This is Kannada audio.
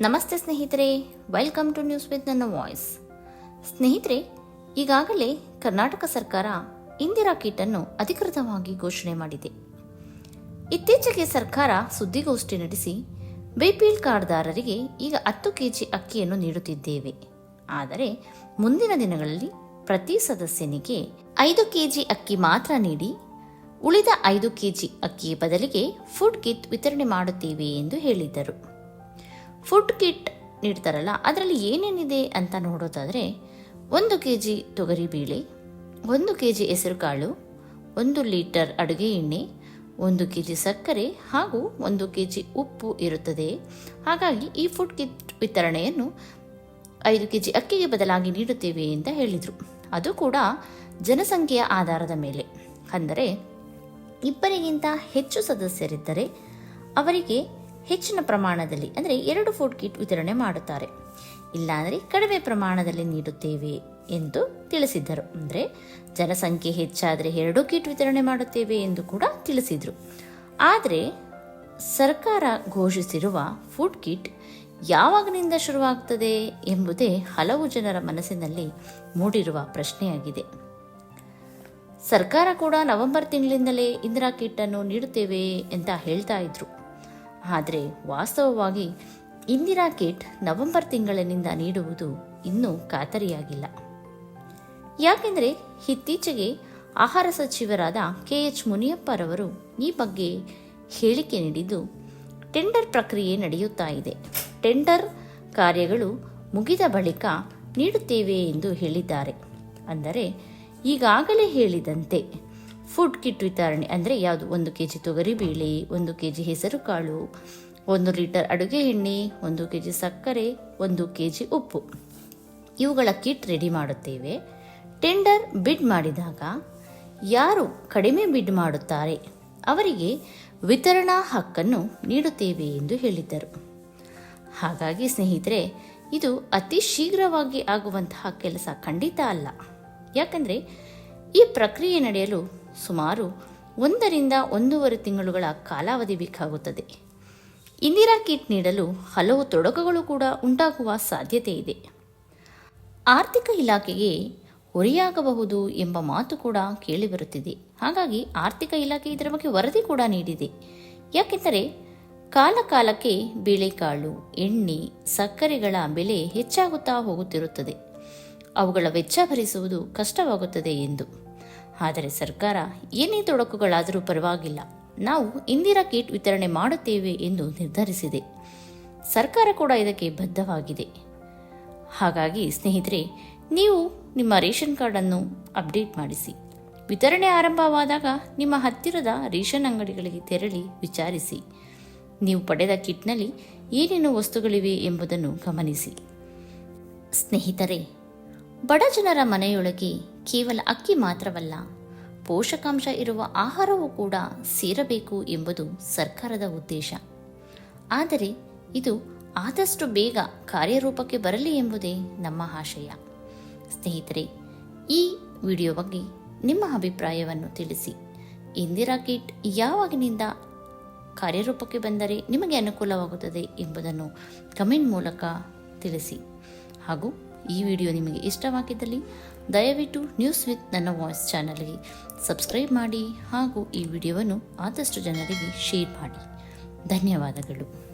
ನಮಸ್ತೆ ಸ್ನೇಹಿತರೆ ವೆಲ್ಕಮ್ ಟು ನ್ಯೂಸ್ ವಿತ್ ನನ್ನ ವಾಯ್ಸ್ ಸ್ನೇಹಿತರೆ, ಈಗಾಗಲೇ ಕರ್ನಾಟಕ ಸರ್ಕಾರ ಇಂದಿರಾ ಕಿಟ್ ಅನ್ನು ಅಧಿಕೃತವಾಗಿ ಘೋಷಣೆ ಮಾಡಿದೆ. ಇತ್ತೀಚೆಗೆ ಸರ್ಕಾರ ಸುದ್ದಿಗೋಷ್ಠಿ ನಡೆಸಿ ಬಿಪಿಎಲ್ ಕಾರ್ಡ್ದಾರರಿಗೆ ಈಗ ಹತ್ತು ಕೆಜಿ ಅಕ್ಕಿಯನ್ನು ನೀಡುತ್ತಿದ್ದೇವೆ. ಆದರೆ, ಮುಂದಿನ ದಿನಗಳಲ್ಲಿ ಪ್ರತಿ ಸದಸ್ಯನಿಗೆ ಐದು ಕೆಜಿ ಅಕ್ಕಿ ಮಾತ್ರ ನೀಡಿ, ಉಳಿದ ಐದು ಕೆಜಿ ಅಕ್ಕಿಯ ಬದಲಿಗೆ ಫುಡ್ ಕಿಟ್ ವಿತರಣೆ ಮಾಡುತ್ತೇವೆ ಎಂದು ಹೇಳಿದ್ದರು. ಫುಡ್ ಕಿಟ್ ನೀಡ್ತಾರಲ್ಲ, ಅದರಲ್ಲಿ ಏನೇನಿದೆ ಅಂತ ನೋಡೋದಾದರೆ ಒಂದು ಕೆ ಜಿ ತೊಗರಿಬೇಳೆ ಒಂದು ಕೆ ಜಿ ಹೆಸರುಕಾಳು ಒಂದು ಲೀಟರ್ ಅಡುಗೆ ಎಣ್ಣೆ, ಒಂದು ಕೆ ಜಿ ಸಕ್ಕರೆ ಹಾಗೂ ಒಂದು ಕೆ ಜಿ ಉಪ್ಪು ಇರುತ್ತದೆ. ಹಾಗಾಗಿ ಈ ಫುಡ್ ಕಿಟ್ ವಿತರಣೆಯನ್ನು ಐದು ಕೆ ಜಿ ಅಕ್ಕಿಗೆ ಬದಲಾಗಿ ನೀಡುತ್ತೇವೆ ಅಂತ ಹೇಳಿದರು. ಅದು ಕೂಡ ಜನಸಂಖ್ಯೆಯ ಆಧಾರದ ಮೇಲೆ. ಅಂದರೆ ಇಬ್ಬರಿಗಿಂತ ಹೆಚ್ಚು ಸದಸ್ಯರಿದ್ದರೆ ಅವರಿಗೆ ಹೆಚ್ಚಿನ ಪ್ರಮಾಣದಲ್ಲಿ, ಅಂದರೆ ಎರಡು ಫುಡ್ ಕಿಟ್ ವಿತರಣೆ ಮಾಡುತ್ತಾರೆ. ಇಲ್ಲಾಂದರೆ ಕಡಿಮೆ ಪ್ರಮಾಣದಲ್ಲಿ ನೀಡುತ್ತೇವೆ ಎಂದು ತಿಳಿಸಿದ್ದರು. ಅಂದರೆ ಜನಸಂಖ್ಯೆ ಹೆಚ್ಚಾದರೆ ಎರಡು ಕಿಟ್ ವಿತರಣೆ ಮಾಡುತ್ತೇವೆ ಎಂದು ಕೂಡ ತಿಳಿಸಿದರು. ಆದರೆ ಸರ್ಕಾರ ಘೋಷಿಸಿರುವ ಫುಡ್ ಕಿಟ್ ಯಾವಾಗಿನಿಂದ ಶುರುವಾಗ್ತದೆ ಎಂಬುದೇ ಹಲವು ಜನರ ಮನಸ್ಸಿನಲ್ಲಿ ಮೂಡಿರುವ ಪ್ರಶ್ನೆಯಾಗಿದೆ. ಸರ್ಕಾರ ಕೂಡ ನವೆಂಬರ್ ತಿಂಗಳಿಂದಲೇ ಇಂದಿರಾ ಕಿಟ್ ಅನ್ನು ನೀಡುತ್ತೇವೆ ಅಂತ ಹೇಳ್ತಾ ಇದ್ರು. ಆದರೆ ವಾಸ್ತವವಾಗಿ ಇಂದಿರಾ ಕಿಟ್ ನವೆಂಬರ್ ತಿಂಗಳಿನಿಂದ ನೀಡುವುದು ಇನ್ನೂ ಖಾತರಿಯಾಗಿಲ್ಲ. ಯಾಕೆಂದರೆ ಇತ್ತೀಚೆಗೆ ಆಹಾರ ಸಚಿವರಾದ ಕೆ ಎಚ್ ಮುನಿಯಪ್ಪರವರು ಈ ಬಗ್ಗೆ ಹೇಳಿಕೆ ನೀಡಿದ್ದು, ಟೆಂಡರ್ ಪ್ರಕ್ರಿಯೆ ನಡೆಯುತ್ತಾ ಇದೆ. ಟೆಂಡರ್ ಕಾರ್ಯಗಳು ಮುಗಿದ ಬಳಿಕ ನೀಡುತ್ತೇವೆ ಎಂದು ಹೇಳಿದ್ದಾರೆ. ಅಂದರೆ ಈಗಾಗಲೇ ಹೇಳಿದಂತೆ ಫುಡ್ ಕಿಟ್ ವಿತರಣೆ ಅಂದರೆ ಯಾವುದು? ಒಂದು ಕೆ ಜಿ ತೊಗರಿಬೇಳೆ ಒಂದು ಕೆ ಜಿ ಹೆಸರುಕಾಳು ಒಂದು ಲೀಟರ್ ಅಡುಗೆ ಎಣ್ಣೆ, ಒಂದು ಕೆ ಜಿ ಸಕ್ಕರೆ, ಒಂದು ಕೆ ಜಿ ಉಪ್ಪು. ಇವುಗಳ ಕಿಟ್ ರೆಡಿ ಮಾಡುತ್ತೇವೆ. ಟೆಂಡರ್ ಬಿಡ್ ಮಾಡಿದಾಗ ಯಾರು ಕಡಿಮೆ ಬಿಡ್ ಮಾಡುತ್ತಾರೆ ಅವರಿಗೆ ವಿತರಣಾ ಹಕ್ಕನ್ನು ನೀಡುತ್ತೇವೆ ಎಂದು ಹೇಳಿದ್ದರು. ಹಾಗಾಗಿ ಸ್ನೇಹಿತರೆ, ಇದು ಅತಿ ಶೀಘ್ರವಾಗಿ ಆಗುವಂತಹ ಕೆಲಸ ಖಂಡಿತ ಅಲ್ಲ. ಯಾಕಂದರೆ ಈ ಪ್ರಕ್ರಿಯೆ ನಡೆಯಲು ಸುಮಾರು ಒಂದರಿಂದ ಒಂದೂವರೆ ತಿಂಗಳುಗಳ ಕಾಲಾವಧಿ ಬೇಕಾಗುತ್ತದೆ. ಇಂದಿರಾ ಕಿಟ್ ನೀಡಲು ಹಲವು ತೊಡಕುಗಳು ಕೂಡ ಉಂಟಾಗುವ ಸಾಧ್ಯತೆ ಇದೆ. ಆರ್ಥಿಕ ಇಲಾಖೆಗೆ ಹೊರೆಯಾಗಬಹುದು ಎಂಬ ಮಾತು ಕೂಡ ಕೇಳಿಬರುತ್ತಿದೆ ಹಾಗಾಗಿ ಆರ್ಥಿಕ ಇಲಾಖೆ ಇದರ ಬಗ್ಗೆ ವರದಿ ಕೂಡ ನೀಡಿದೆ. ಯಾಕೆಂದರೆ ಕಾಲ ಕಾಲಕ್ಕೆ ಬೇಳೆಕಾಳು, ಎಣ್ಣೆ, ಸಕ್ಕರೆಗಳ ಬೆಲೆ ಹೆಚ್ಚಾಗುತ್ತಾ ಹೋಗುತ್ತಿರುತ್ತದೆ. ಅವುಗಳ ವೆಚ್ಚ ಭರಿಸುವುದು ಕಷ್ಟವಾಗುತ್ತದೆ ಎಂದು. ಆದರೆ ಸರ್ಕಾರ ಏನೇ ತೊಡಕುಗಳಾದರೂ ಪರವಾಗಿಲ್ಲ. ನಾವು ಇಂದಿರಾ ಕಿಟ್ ವಿತರಣೆ ಮಾಡುತ್ತೇವೆ ಎಂದು ನಿರ್ಧರಿಸಿದೆ. ಸರ್ಕಾರ ಕೂಡ ಇದಕ್ಕೆ ಬದ್ಧವಾಗಿದೆ. ಹಾಗಾಗಿ ಸ್ನೇಹಿತರೆ, ನೀವು ನಿಮ್ಮ ರೇಷನ್ ಕಾರ್ಡನ್ನು ಅಪ್ಡೇಟ್ ಮಾಡಿಸಿ. ವಿತರಣೆ ಆರಂಭವಾದಾಗ ನಿಮ್ಮ ಹತ್ತಿರದ ರೇಷನ್ ಅಂಗಡಿಗಳಿಗೆ ತೆರಳಿ ವಿಚಾರಿಸಿ. ನೀವು ಪಡೆದ ಕಿಟ್ನಲ್ಲಿ ಏನೇನು ವಸ್ತುಗಳಿವೆ ಎಂಬುದನ್ನು ಗಮನಿಸಿ. ಸ್ನೇಹಿತರೆ, ಬಡ ಜನರ ಮನೆಯೊಳಗೆ ಕೇವಲ ಅಕ್ಕಿ ಮಾತ್ರವಲ್ಲ, ಪೋಷಕಾಂಶ ಇರುವ ಆಹಾರವೂ ಕೂಡ ಸೇರಬೇಕು ಎಂಬುದು ಸರ್ಕಾರದ ಉದ್ದೇಶ. ಆದರೆ ಇದು ಆದಷ್ಟು ಬೇಗ ಕಾರ್ಯರೂಪಕ್ಕೆ ಬರಲಿ ಎಂಬುದೇ ನಮ್ಮ ಆಶಯ. ಸ್ನೇಹಿತರೆ, ಈ ವಿಡಿಯೋ ಬಗ್ಗೆ ನಿಮ್ಮ ಅಭಿಪ್ರಾಯವನ್ನು ತಿಳಿಸಿ. ಇಂದಿರಾ ಕಿಟ್ ಯಾವಾಗಿನಿಂದ ಕಾರ್ಯರೂಪಕ್ಕೆ ಬಂದರೆ ನಿಮಗೆ ಅನುಕೂಲವಾಗುತ್ತದೆ ಎಂಬುದನ್ನು ಕಮೆಂಟ್ ಮೂಲಕ ತಿಳಿಸಿ. ಹಾಗೂ ಈ ವಿಡಿಯೋ ನಿಮಗೆ ಇಷ್ಟವಾಗಿದ್ದಲ್ಲಿ ದಯವಿಟ್ಟು ನ್ಯೂಸ್ ವಿತ್ ನನ್ನ ವಾಯ್ಸ್ ಚಾನಲ್ಗೆ ಸಬ್ಸ್ಕ್ರೈಬ್ ಮಾಡಿ ಹಾಗೂ ಈ ವಿಡಿಯೋವನ್ನು ಆದಷ್ಟು ಜನರಿಗೆ ಶೇರ್ ಮಾಡಿ. ಧನ್ಯವಾದಗಳು.